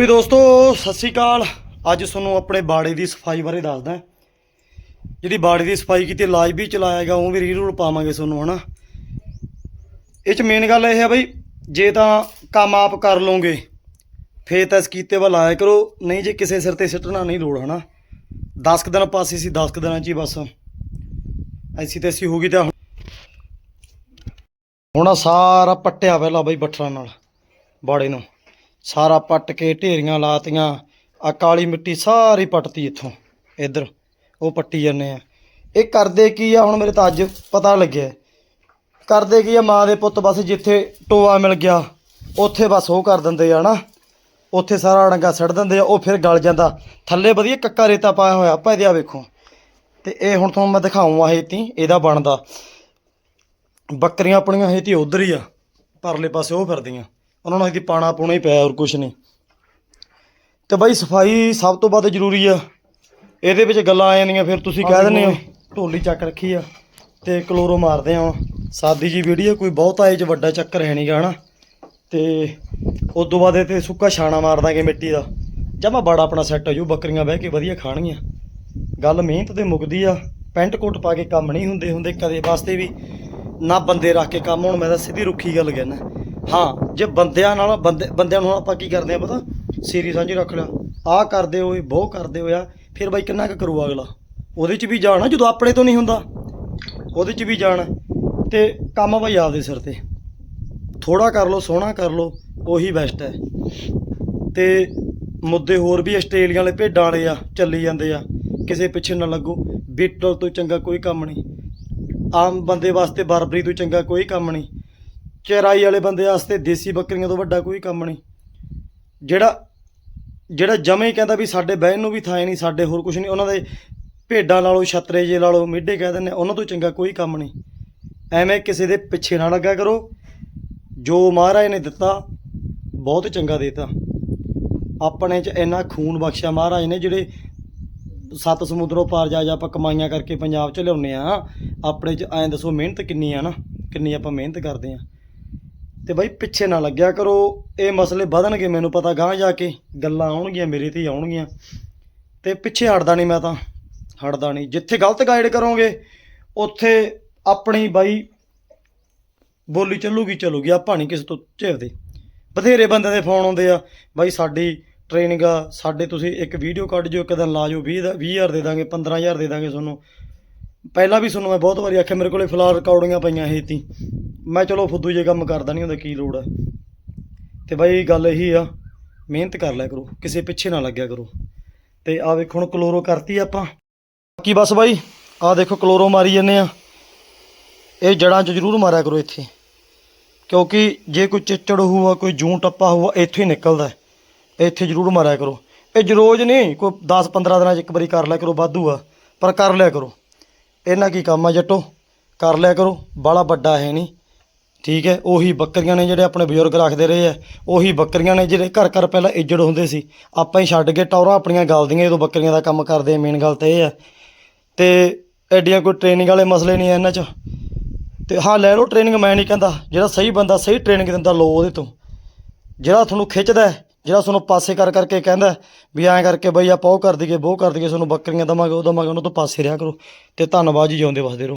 ਵੀ ਦੋਸਤੋ, ਸਤਿ ਸ਼੍ਰੀ ਅਕਾਲ। ਅੱਜ ਤੁਹਾਨੂੰ ਆਪਣੇ ਬਾੜੇ ਦੀ ਸਫ਼ਾਈ ਬਾਰੇ ਦੱਸਦਾ ਜਿਹੜੀ ਬਾੜੇ ਦੀ ਸਫ਼ਾਈ ਕੀਤੀ ਲਾਜ ਵੀ ਚਲਾਇਆਗਾ ਉਹ ਵੀ ਰੀਲ ਪਾਵਾਂਗੇ ਤੁਹਾਨੂੰ, ਹਨਾ। ਇਹ ਚ ਮੇਨ ਗੱਲ ਇਹ ਹੈ ਬਈ, ਜੇ ਤਾਂ ਕੰਮ ਆਪ ਕਰ ਲਓਗੇ, ਫੇਰ ਤਾਂ ਇਸ ਕੀਤੇ ਵੱਲ ਆਇਆ ਕਰੋ। ਨਹੀਂ ਜੇ ਕਿਸੇ ਸਿਰ ਤੇ ਸਿੱਟਣਾ ਨਹੀਂ ਲੋੜ, ਹਨਾ। 10 ਕੁ ਦਿਨ ਪਾਸੇ ਸੀ 10 ਕੁ ਦਿਨਾਂ ਚ ਹੀ ਬਸ। ਐਸੀ ਤੈਸੀ ਹੋ ਗਈ ਤਾਂ ਹੁਣ- ਸਾਰਾ ਪੱਟਿਆ ਪਹਿਲਾਂ ਬਈ ਬੱਠਲਾਂ ਨਾਲ, ਬਾੜੇ ਨੂੰ। ਸਾਰਾ ਪੱਟ ਕੇ ਢੇਰੀਆਂ ਲਾਤੀਆਂ। ਆ ਕਾਲੀ ਮਿੱਟੀ ਸਾਰੀ ਪੱਟਤੀ ਇੱਥੋਂ। ਇੱਧਰ ਉਹ ਪੱਟੀ ਜਾਂਦੇ ਆ। ਇਹ ਕਰਦੇ ਕੀ ਆ? ਹੁਣ ਮੇਰੇ ਤਾਂ ਅੱਜ ਪਤਾ ਲੱਗਿਆ। ਕਰਦੇ ਕੀ ਆ? ਮਾਂ ਦੇ ਪੁੱਤ ਬਸ ਜਿੱਥੇ ਟੋਆ ਮਿਲ ਗਿਆ, ਉੱਥੇ ਬਸ ਉਹ ਕਰ ਦਿੰਦੇ ਆ ਨਾ ਉੱਥੇ ਸਾਰਾ ਡੰਗਾ ਸੜ ਦਿੰਦੇ ਆ, ਉਹ ਫਿਰ ਗਲ ਜਾਂਦਾ। ਥੱਲੇ ਵਧੀਆ ਕੱਕਾ ਰੇਤਾ ਪਾਇਆ ਹੋਇਆ, ਆਪਾਂ ਇਹਦੇ ਆ ਵੇਖੋ। ਤੇ ਇਹ ਹੁਣ ਤੁਹਾਨੂੰ ਮੈਂ ਦਿਖਾਉਂਗਾ ਇਹ ਤੀ ਇਹਦਾ ਬਣਦਾ। ਬੱਕਰੀਆਂ ਆਪਣੀਆਂ ਇਹ ਤੀ ਉਧਰ ਹੀ ਆ, ਪਰਲੇ ਪਾਸੇ ਉਹ ਫਿਰਦੀਆਂ। ਉਹਨਾਂ ਨੂੰ ਇਹਦੀ ਪਾਣਾ ਪੂਣਾ ਹੀ ਪਿਆ ਹੋਰ ਕੁਛ ਨਹੀਂ। ਤੇ ਬਾਈ ਸਫ਼ਾਈ ਸਭ ਤੋਂ ਵੱਧ ਜ਼ਰੂਰੀ ਆ। ਇਹਦੇ ਵਿੱਚ ਗੱਲਾਂ ਆ ਜਾਂਦੀਆਂ, ਫਿਰ ਤੁਸੀਂ ਕਹਿ ਦਿੰਦੇ ਹੋ, ਢੋਲੀ ਚੱਕ ਰੱਖੀ ਆ ਤੇ ਕਲੋਰੋ ਮਾਰਦੇ ਆ ਹੁਣ। ਸਾਦੀ ਜੀ ਵੀਡੀਓ ਕੋਈ ਬਹੁਤਾ ਇਹ ਚ ਵੱਡਾ ਚੱਕਰ ਹੈ ਨਹੀਂਗਾ ਹਨਾ? ਤੇ ਉਸ ਤੋਂ ਬਾਅਦ ਇਹ ਤੇ ਸੁੱਕਾ ਛਾਣਾ ਮਾਰ ਦਾਂਗੇ ਮਿੱਟੀ ਦਾ। ਜਮਾ ਬੜਾ ਆਪਣਾ ਸੈੱਟ ਹੋ ਜੂ, ਬੱਕਰੀਆਂ ਬਹਿ ਕੇ ਵਧੀਆ ਖਾਣਗੀਆਂ। ਗੱਲ ਮਿਹਨਤ ਤੇ ਮੁੱਕਦੀ ਆ, ਪੈਂਟ ਕੋਟ ਪਾ ਕੇ ਕੰਮ ਨਹੀਂ ਹੁੰਦੇ ਹੁੰਦੇ ਕਦੇ ਵਾਸਤੇ ਵੀ। ਨਾ ਬੰਦੇ ਰੱਖ ਕੇ ਕੰਮ ਹੁਣ, ਮੈਂ ਤਾਂ ਸਿੱਧੀ ਰੁੱਖੀ ਗੱਲ ਕਹਿਣਾ ਹਾਂ, ਜੇ ਬੰਦਿਆਂ ਨਾਲ, ਬੰਦੇ ਬੰਦਿਆਂ ਨੂੰ ਹੁਣ ਆਪਾਂ ਕੀ ਕਰਦੇ ਆ ਪਤਾ? ਸੀਰੀ ਸਾਂਝੀ ਰੱਖ ਲਿਆ। ਆਹ ਕਰਦੇ ਹੋਏ ਬਹੁ ਕਰਦੇ ਹੋਇਆ ਫਿਰ ਬਾਈ ਕਿੰਨਾ ਕੁ ਕਰੂ ਅਗਲਾ? ਉਹਦੇ 'ਚ ਵੀ ਜਾਣਾ ਜਦੋਂ ਆਪਣੇ ਤੋਂ ਨਹੀਂ ਹੁੰਦਾ। ਉਹਦੇ 'ਚ ਵੀ ਜਾਣਾ। ਤੇ ਕੰਮ ਬਾਈ ਆਪਦੇ ਸਿਰ ਤੇ। ਥੋੜਾ ਕਰ ਲਓ, ਸੋਹਣਾ ਕਰ ਲਓ, ਉਹੀ ਬੈਸਟ ਹੈ। ਤੇ ਮੁੱਦੇ ਹੋਰ ਵੀ ਆਸਟ੍ਰੇਲੀਆ ਵਾਲੇ ਭੇਡਾਂ ਵਾਲੇ ਆ, ਚੱਲੀ ਜਾਂਦੇ ਆ। ਕਿਸੇ ਪਿੱਛੇ ਨਾ ਲੱਗੋ। ਬੀਟਲ ਤੋਂ ਚੰਗਾ ਕੋਈ ਕੰਮ ਨਹੀਂ। ਆਮ ਬੰਦੇ ਵਾਸਤੇ ਬਰਬਰੀ ਤੋਂ ਚੰਗਾ ਕੋਈ ਕੰਮ ਨਹੀਂ। ਚਰਾਈ ਵਾਲੇ ਬੰਦੇ ਵਾਸਤੇ ਦੇਸੀ ਬੱਕਰੀਆਂ ਤੋਂ ਵੱਡਾ ਕੋਈ ਕੰਮ ਨਹੀਂ। ਜਿਹੜਾ ਜਿਹੜਾ ਜਮੇ ਹੀ ਕਹਿੰਦਾ ਵੀ ਸਾਡੇ ਬਹਿਣ ਨੂੰ ਵੀ ਥਾਂ ਨਹੀਂ, ਸਾਡੇ ਹੋਰ ਕੁਝ ਨਹੀਂ, ਉਹਨਾਂ ਦੇ ਭੇਡਾਂ ਲਾ ਛਤਰੇ ਜੇ ਲਾ ਲਓ ਕਹਿ ਦਿੰਦੇ ਉਹਨਾਂ ਤੋਂ ਚੰਗਾ ਕੋਈ ਕੰਮ ਨਹੀਂ। ਐਵੇਂ ਕਿਸੇ ਦੇ ਪਿੱਛੇ ਨਾ ਲੱਗਾ ਕਰੋ। ਜੋ ਮਹਾਰਾਜ ਨੇ ਦਿੱਤਾ, ਬਹੁਤ ਚੰਗਾ ਦਿੱਤਾ। ਆਪਣੇ ਚ ਇੰਨਾ ਖੂਨ ਬਖਸ਼ਿਆ ਮਹਾਰਾਜ ਨੇ, ਜਿਹੜੇ ਸੱਤ ਸਮੁੰਦਰੋਂ ਪਾਰ ਜਾ ਜਾ ਆਪਾਂ ਕਮਾਈਆਂ ਕਰਕੇ ਪੰਜਾਬ ਚ ਲਿਆਉਨੇ ਆ, ਆਪਣੇ ਚ ਐਂ ਦੱਸੋ ਮਿਹਨਤ ਕਿੰਨੀ ਆ ਨਾ, ਕਿੰਨੀ ਆਪਾਂ ਮਿਹਨਤ ਕਰਦੇ ਆ। ਤੇ ਬਾਈ ਪਿੱਛੇ ਨਾ ਲੱਗਿਆ ਕਰੋ। ਇਹ ਮਸਲੇ ਵਧਣਗੇ, ਮੈਨੂੰ ਪਤਾ ਗਾਂ ਜਾ ਕੇ। ਗੱਲਾਂ ਆਉਣਗੀਆਂ, ਮੇਰੇ ਤੇ ਹੀ ਆਉਣਗੀਆਂ। ਤੇ ਪਿੱਛੇ ਹਟਦਾ ਨਹੀਂ ਮੈਂ ਤਾਂ। ਹਟਦਾ ਨਹੀਂ। ਜਿੱਥੇ ਗਲਤ ਗਾਈਡ ਕਰੋਗੇ, ਉੱਥੇ ਆਪਣੀ ਬਾਈ ਬੋਲੀ ਚੱਲੂਗੀ ਚੱਲੂਗੀ। ਆਪਾਂ ਨਹੀਂ ਕਿਸੇ ਤੋਂ ਝੇਵਦੇ ਬਥੇਰੇ ਬੰਦਿਆਂ ਦੇ ਫੋਨ ਆਉਂਦੇ ਆ। ਬਾਈ ਸਾਡੀ ਟ੍ਰੇਨਿੰਗ ਆ, ਸਾਡੇ ਤੁਸੀਂ ਇੱਕ ਵੀਡੀਓ ਕੱਢ ਜਿਓ, ਇੱਕ ਦਿਨ ਲਾ ਜਿਓ। 20 ਦਾ 20000 ਦੇ ਦਾਂਗੇ 15000 ਦੇ ਦਾਂਗੇ ਤੁਹਾਨੂੰ। ਪਹਿਲਾਂ ਵੀ ਤੁਹਾਨੂੰ ਮੈਂ ਬਹੁਤ ਵਾਰੀ ਆਖਿਆ, ਮੇਰੇ ਕੋਲੇ ਫਿਲਹਾਲ ਰਿਕਾਰਡਿੰਗਾਂ ਪਈਆਂ ਇਹ ਤੀ ਮੈਂ ਚਲੋ ਫੁੱਦੂ ਜੇ ਕੰਮ ਕਰਦਾ ਨਹੀਂ ਹੁੰਦਾ, ਕੀ ਲੋੜ ਹੈ ਤੇ ਬਾਈ ਗੱਲ ਇਹੀ ਆ, ਮਿਹਨਤ ਕਰ ਲਿਆ ਕਰੋ, ਕਿਸੇ ਪਿੱਛੇ ਨਾ ਲੱਗਿਆ ਕਰੋ। ਤੇ ਆ ਵੇਖੋ ਹੁਣ ਕਲੋਰੋ ਕਰਤੀ ਆਪਾਂ। ਬਾਕੀ ਬਸ ਬਾਈ ਆ ਦੇਖੋ ਕਲੋਰੋ ਮਾਰੀ ਜੰਨੇ ਆ। ਇਹ ਜੜਾਂ 'ਚ ਜ਼ਰੂਰ ਮਾਰਿਆ ਕਰੋ ਇੱਥੇ। ਕਿਉਂਕਿ ਜੇ ਕੋਈ ਚਿੱਚੜ ਹੋਊਗਾ, ਕੋਈ ਜੂੰ ਟੱਪਾ ਹੋਊਗਾ, ਇੱਥੇ ਹੀ ਨਿਕਲਦਾ ਇੱਥੇ ਜ਼ਰੂਰ ਮਾਰਿਆ ਕਰੋ। ਇਹ ਜ- ਰੋਜ਼ ਨਹੀਂ ਕੋਈ 10 15 ਦਿਨਾਂ 'ਚ ਇੱਕ ਵਾਰੀ ਕਰ ਲਿਆ ਕਰੋ, ਵਾਧੂ ਆ। ਪਰ ਕਰ ਲਿਆ ਕਰੋ। ਇਹਨਾਂ ਕੀ ਕੰਮ ਆ ਜੱਟੋ? ਕਰ ਲਿਆ ਕਰੋ, ਬਾਲਾ ਵੱਡਾ ਹੈ ਨਹੀਂ ਠੀਕ ਹੈ, ਉਹੀ ਬੱਕਰੀਆਂ ਨੇ ਜਿਹੜੇ ਆਪਣੇ ਬਜ਼ੁਰਗ ਰੱਖਦੇ ਰਹੇ ਆ, ਉਹੀ ਬੱਕਰੀਆਂ ਨੇ ਜਿਹੜੇ ਘਰ ਘਰ ਪਹਿਲਾਂ ਇੱਜੜ ਹੁੰਦੇ ਸੀ, ਆਪਾਂ ਹੀ ਛੱਡ ਕੇ ਟੌਰਾਂ ਆਪਣੀਆਂ ਗਲਦੀਆਂ ਜਦੋਂ ਬੱਕਰੀਆਂ ਦਾ ਕੰਮ ਕਰਦੇ ਮੇਨ ਗੱਲ ਤਾਂ ਇਹ ਹੈ ਤੇ ਐਡੀਆਂ ਕੋਈ ਟ੍ਰੇਨਿੰਗ ਵਾਲੇ ਮਸਲੇ ਨਹੀਂ ਆ ਇਹਨਾਂ 'ਚ। ਤੇ ਹਾਂ, ਲੈ ਲਓ ਟ੍ਰੇਨਿੰਗ ਮੈਂ ਨਹੀਂ ਕਹਿੰਦਾ, ਜਿਹੜਾ ਸਹੀ ਬੰਦਾ ਸਹੀ ਟ੍ਰੇਨਿੰਗ ਦਿੰਦਾ ਲਓ ਉਹਦੇ ਤੋਂ। ਜਿਹੜਾ ਤੁਹਾਨੂੰ ਖਿੱਚਦਾ ਜਿਹੜਾ ਤੁਹਾਨੂੰ ਪਾਸੇ ਕਰ ਕਰਕੇ ਕਹਿੰਦਾ ਵੀ ਐਂ ਕਰਕੇ ਬਈ ਆਪਾਂ ਉਹ ਕਰ ਦਈਏ ਉਹ ਕਰ ਦਈਏ, ਤੁਹਾਨੂੰ ਬੱਕਰੀਆਂ ਦਵਾਂਗੇ, ਉਹ ਦਵਾਂਗੇ, ਉਹਨਾਂ ਤੋਂ ਪਾਸੇ ਰਿਹਾ ਕਰੋ। ਤੇ ਧੰਨਵਾਦ ਜੀ, ਜਿਉਂਦੇ ਵਸਦੇ ਰਹੋ।